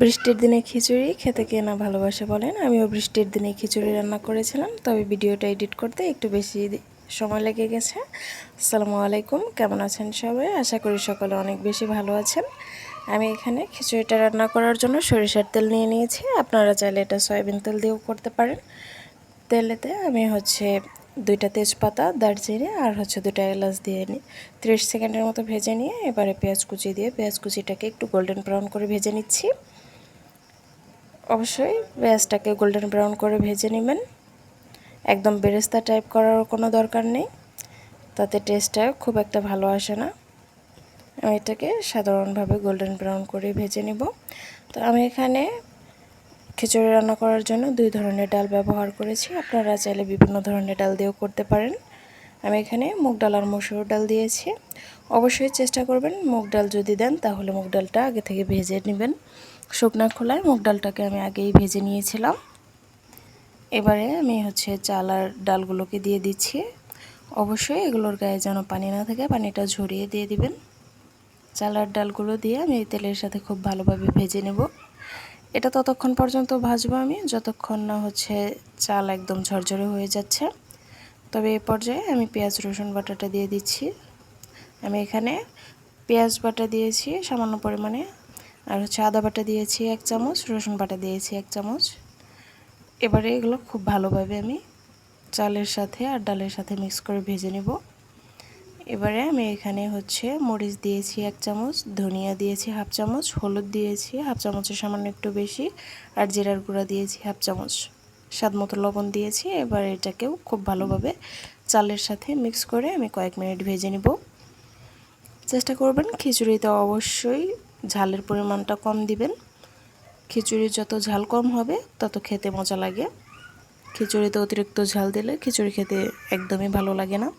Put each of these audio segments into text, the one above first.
বৃষ্টির দিনে খিচুড়ি খেতে কে না ভালোবাসে বলেন। আমিও বৃষ্টির দিনে খিচুড়ি রান্না করেছিলাম, তবে ভিডিওটা এডিট করতে একটু বেশি সময় লেগে গেছে। আসসালামু আলাইকুম, কেমন আছেন সবাই? আশা করি সকলে অনেক বেশি ভালো আছেন। আমি এখানে খিচুড়িটা রান্না করার জন্য সরিষার তেল নিয়ে নিয়েছি। আপনারা চাইলে এটা সয়াবিন তেল দিয়েও করতে পারেন। তেলেতে আমি হচ্ছে দুইটা তেজপাতা, দারচিনি আর হচ্ছে দুটা এলাচ দিয়ে নিই ত্রিশ সেকেন্ডের মতো ভেজে নিয়ে এবারে পেঁয়াজ কুচি দিয়ে পেঁয়াজ কুচিটাকে একটু গোল্ডেন ব্রাউন করে ভেজে নিচ্ছি। অবশ্যই পেঁয়াজটাকে গোল্ডেন ব্রাউন করে ভেজে নেবেন। একদম বেরেস্তা টাইপ করার কোনো দরকার নেই। তাতে টেস্টটা খুব একটা ভালো আসে না। আমি এটাকে সাধারণভাবে গোল্ডেন ব্রাউন করে ভেজে নিব। তো আমি এখানে খিচুড়ি রান্না করার জন্য দুই ধরনের ডাল ব্যবহার করেছি। আপনারা চাইলে বিভিন্ন ধরনের ডাল দিয়েও করতে পারেন। আমি এখানে মুগ ডাল আর মসুর ডাল দিয়েছি। অবশ্যই চেষ্টা করবেন মুগ ডাল যদি দেন তাহলে মুগ ডালটা আগে থেকে ভেজে নেবেন। শুকনা খোলায় মুগ ডালটাকে আমি আগেই ভেজে নিয়েছিলাম। এবারে আমি হচ্ছে চাল আর ডালগুলোকে দিয়ে দিচ্ছি। অবশ্যই এগুলোর গায়ে যেন পানি না থাকে, পানিটা ঝরিয়ে দিয়ে দিবেন। চাল আর ডালগুলো দিয়ে আমি তেলের সাথে খুব ভালোভাবে ভেজে নেব। এটা ততক্ষণ পর্যন্ত ভাজবো আমি, যতক্ষণ না হচ্ছে চাল একদম ঝরঝরে হয়ে যাচ্ছে। তবে এ পর্যায়ে আমি পেঁয়াজ, রসুন বাটাটা দিয়ে দিচ্ছি। আমি এখানে পেঁয়াজ বাটা দিয়েছি সামান্য পরিমাণে আর হচ্ছে আদা বাটা দিয়েছি এক চামচ, রসুন বাটা দিয়েছি এক চামচ। এবারে এগুলো খুব ভালোভাবে আমি চালের সাথে আর ডালের সাথে মিক্স করে ভেজে নেব। এবারে আমি এখানে হচ্ছে মরিচ দিয়েছি এক চামচ, ধনিয়া দিয়েছি হাফ চামচ, হলুদ দিয়েছি হাফ চামচের সামান্য একটু বেশি, আর জিরার গুঁড়া দিয়েছি হাফ চামচ। স্বাদ মতো লবণ দিয়েছি, এবার এটাকেও খুব ভালোভাবে চালের সাথে মিক্স করে আমি কয়েক মিনিট ভেজে নেব। চেষ্টা করবেন খিচুড়িতে অবশ্যই ঝালের পরিমাণটা কম দিবেন। খিচুড়ি যত ঝাল কম হবে, তত খেতে মজা লাগে। খিচুড়িতে অতিরিক্ত ঝাল দিলে খিচুড়ি খেতে একদমই ভালো লাগে না।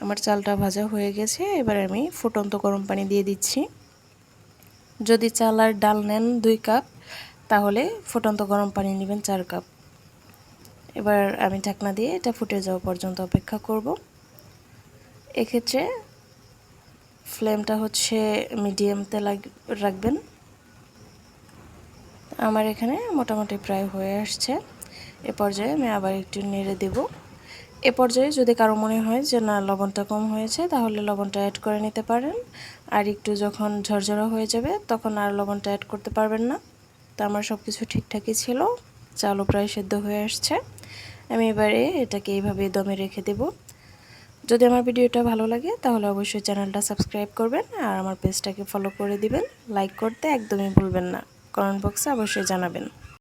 আমার চালটা ভাজা হয়ে গেছে, এবার আমি ফুটন্ত গরম পানি দিয়ে দিচ্ছি। যদি চাল আর ডাল নেন দুই কাপ, তাহলে ফুটন্ত গরম পানি নেবেন চার কাপ। এবার আমি ঢাকনা দিয়ে এটা ফুটে যাওয়া পর্যন্ত অপেক্ষা করব। এক্ষেত্রে ফ্লেমটা হচ্ছে মিডিয়ামতে লাগ, রাখবেন। আমার এখানে মোটামুটি প্রায় হয়ে আসছে। এ পর্যায়ে আমি আবার একটু নেড়ে দেব। এ পর্যায়ে যদি কারও মনে হয় যে না, লবণটা কম হয়েছে, তাহলে লবণটা অ্যাড করে নিতে পারেন। আর একটু যখন ঝরঝরা হয়ে যাবে, তখন আর লবণটা অ্যাড করতে পারবেন না। তো আমার সব কিছু ঠিকঠাকই ছিল। চালও প্রায় সেদ্ধ হয়ে আসছে। আমি এবারে এটাকে এইভাবে দমে রেখে দেব। যদি আমার ভিডিওটা ভালো লাগে, তাহলে অবশ্যই চ্যানেলটা সাবস্ক্রাইব করবেন আর আমার পেজটাকে ফলো করে দিবেন। লাইক করতে একদমই ভুলবেন না। কমেন্ট বক্সে অবশ্যই জানাবেন।